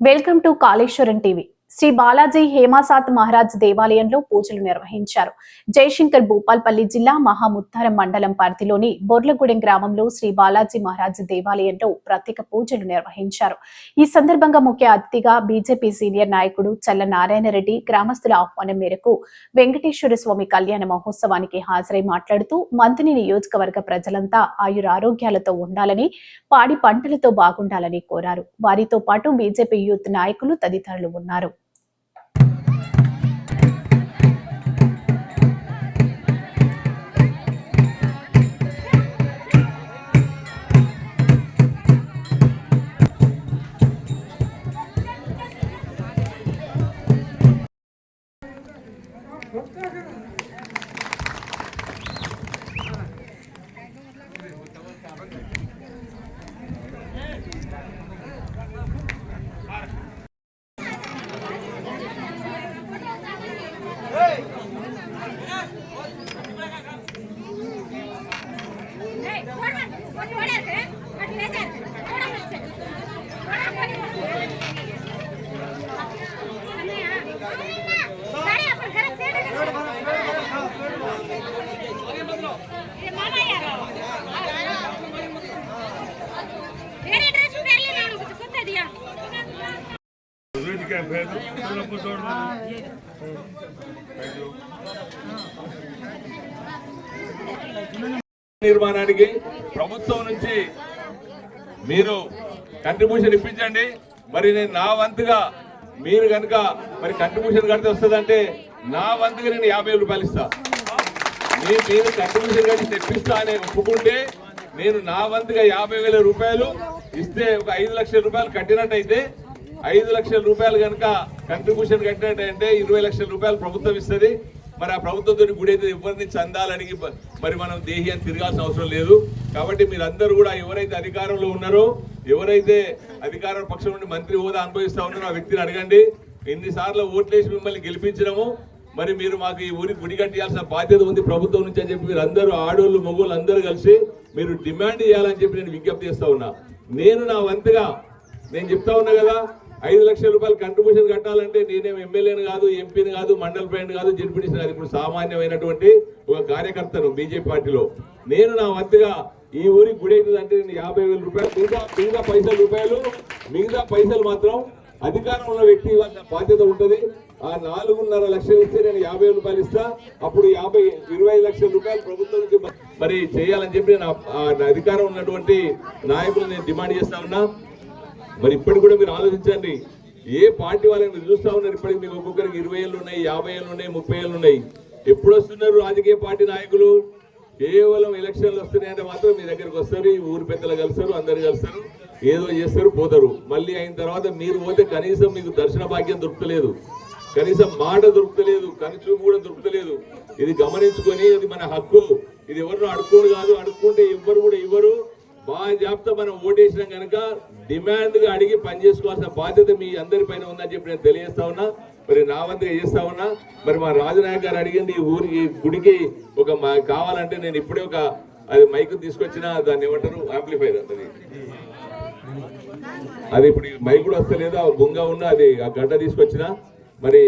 Welcome to Kaleshwaram TV. Shri Balaji హేమాసాత్ Maharaj దేవాలయంలో పూజలు నిర్వహించారు. జయశంకర్ భూపాల్పల్లి జిల్లా మహాముత్తారం మండలం పరిధిలోని బొర్లగూడెం గ్రామంలో శ్రీ బాలాజీ మహారాజ్ దేవాలయంలో ప్రత్యేక పూజలు నిర్వహించారు. ఈ సందర్భంగా ముఖ్య అతిథిగా బీజేపీ సీనియర్ నాయకుడు చల్ల నారాయణ రెడ్డి గ్రామస్తుల ఆహ్వానం మేరకు వెంకటేశ్వర స్వామి కళ్యాణ మహోత్సవానికి హాజరై మాట్లాడుతూ మంత్రి నియోజకవర్గ ప్రజలంతా ఆయురారోగ్యాలతో ఉండాలని పాడి పంటలతో బాగుండాలని కోరారు. వారితో పాటు బీజేపీ యూత్ నాయకులు తదితరులు ఉన్నారు. వేదిక పేరు పిల్లలకు చూడండి నిర్మాణానికి ప్రభుత్వం నుంచి మీరు కంట్రిబ్యూషన్ ఇప్పించండి. మరి నేను నా వంతుగా మీరు కనుక మరి కంట్రిబ్యూషన్ కడితే వస్తుందంటే నా వంతుగా నేను యాభై రూపాయలు ఇస్తా. మీరు మీరు కంట్రిబ్యూషన్ కట్టి తెప్పిస్తా అని ఒప్పుకుంటే నేను నా వంతుగా యాభై వేల రూపాయలు ఇస్తే ఒక ఐదు లక్షల రూపాయలు కట్టినట్టయితే ఐదు లక్షల రూపాయలు కనుక కంట్రిబ్యూషన్ కట్టినట్టయితే ఇరవై లక్షల రూపాయలు ప్రభుత్వం ఇస్తుంది. మరి ఆ ప్రభుత్వంతో గుడి అయితే ఎవరిని చందాలని మరి మనం దేహి అని తిరగాల్సిన అవసరం లేదు. కాబట్టి మీరందరూ కూడా ఎవరైతే అధికారంలో ఉన్నారో ఎవరైతే అధికార పక్షం నుండి మంత్రి హోదా అనుభవిస్తా ఉన్నారో ఆ వ్యక్తిని అడగండి. ఎన్నిసార్లు ఓట్లేసి మిమ్మల్ని గెలిపించడము మరి మీరు మాకు ఈ ఊరికి గుడి కట్టియాల్సిన బాధ్యత ఉంది ప్రభుత్వం నుంచి అని చెప్పి మీరు అందరూ ఆడోళ్ళు మొగోళ్ళు అందరూ కలిసి మీరు డిమాండ్ చేయాలని చెప్పి నేను విజ్ఞప్తి చేస్తా ఉన్నా. నేను నా వంతుగా నేను చెప్తా ఉన్నా కదా ఐదు లక్షల రూపాయలు కంట్రిబ్యూషన్ కట్టాలంటే నేనేం ఎమ్మెల్యేని కాదు ఎంపీని కాదు మండల ప్రెసిడెంట్ కాదు జడ్పీటీసీ కాదు. ఇప్పుడు సామాన్యమైనటువంటి ఒక కార్యకర్తను బీజేపీ పార్టీలో. నేను నా వంతుగా ఈ ఊరికి గుడి అంటే నేను యాభై వేల రూపాయలు మిగతా మిగతా పైసలు రూపాయలు మిగతా పైసలు మాత్రం అధికారంలో ఉన్న వ్యక్తి బాధ్యత ఉంటుంది. ఆ నాలుగున్నర లక్షలు ఇస్తే నేను యాభై రూపాయలు ఇస్తా. అప్పుడు యాభై ఇరవై లక్షల రూపాయలు ప్రభుత్వం నుంచి మరి చేయాలని చెప్పి నేను అధికారం ఉన్నటువంటి నాయకులు నేను డిమాండ్ చేస్తా ఉన్నా. మరి ఇప్పటికి కూడా మీరు ఆలోచించండి. ఏ పార్టీ వాళ్ళని మీరు చూస్తా ఉన్నారు ఇప్పటికి? మీకు ఒక్కొక్కరికి ఇరవై ఏళ్ళు ఉన్నాయి యాభై ఏళ్ళు ఉన్నాయి ముప్పై ఏళ్ళు ఉన్నాయి. ఎప్పుడు వస్తున్నారు రాజకీయ పార్టీ నాయకులు? కేవలం ఎలక్షన్లు వస్తున్నాయంటే మాత్రం మీ దగ్గరికి వస్తారు ఈ ఊరు పెద్దలు కలుస్తారు అందరు కలుస్తారు ఏదో చేస్తారు పోతారు. మళ్ళీ అయిన తర్వాత మీరు పోతే కనీసం మీకు దర్శన భాగ్యం దొరుకుతలేదు. కనీసం మాట దొరుకుతలేదు కనుచూపు కూడా దొరుకుతలేదు. ఇది గమనించుకొని ఇది మన హక్కు. ఇది ఎవరు అడుక్కోడు కాదు అడుక్కుంటే ఎవ్వరు కూడా ఇవ్వరు. బాగా చెప్తే మనం ఓటేసినాం కనుక డిమాండ్గా అడిగి పని చేసుకోవాల్సిన బాధ్యత మీ అందరి పైన ఉందని చెప్పి నేను తెలియజేస్తా ఉన్నా. మరి నా వంతుగా చేస్తా ఉన్నా. మరి మా రాజనాయక్ గారు అడిగింది ఈ ఊరికి గుడికి ఒక మా- కావాలంటే నేను ఇప్పుడే ఒక అది మైక్ తీసుకొచ్చిన దాన్ని ఏమంటారు ఆంప్లిఫైర్ అది. అది ఇప్పుడు ఈ మైక్ కూడా వస్తలేదు? ఆ బొంగ ఉన్నా అది ఆ గడ్డ తీసుకొచ్చిన. మరి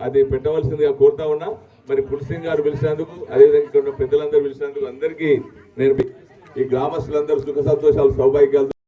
అది పెట్టవలసిందిగా కోరుతా ఉన్నా. మరి పులిసింగ్ గారు పిలిచినందుకు అదేవిధంగా ఇక్కడ ఉన్న పెద్దలందరూ పిలిచినందుకు అందరికీ నేను ఈ గ్రామస్తులందరూ సుఖ సంతోషాలు సౌభాగ్యాలు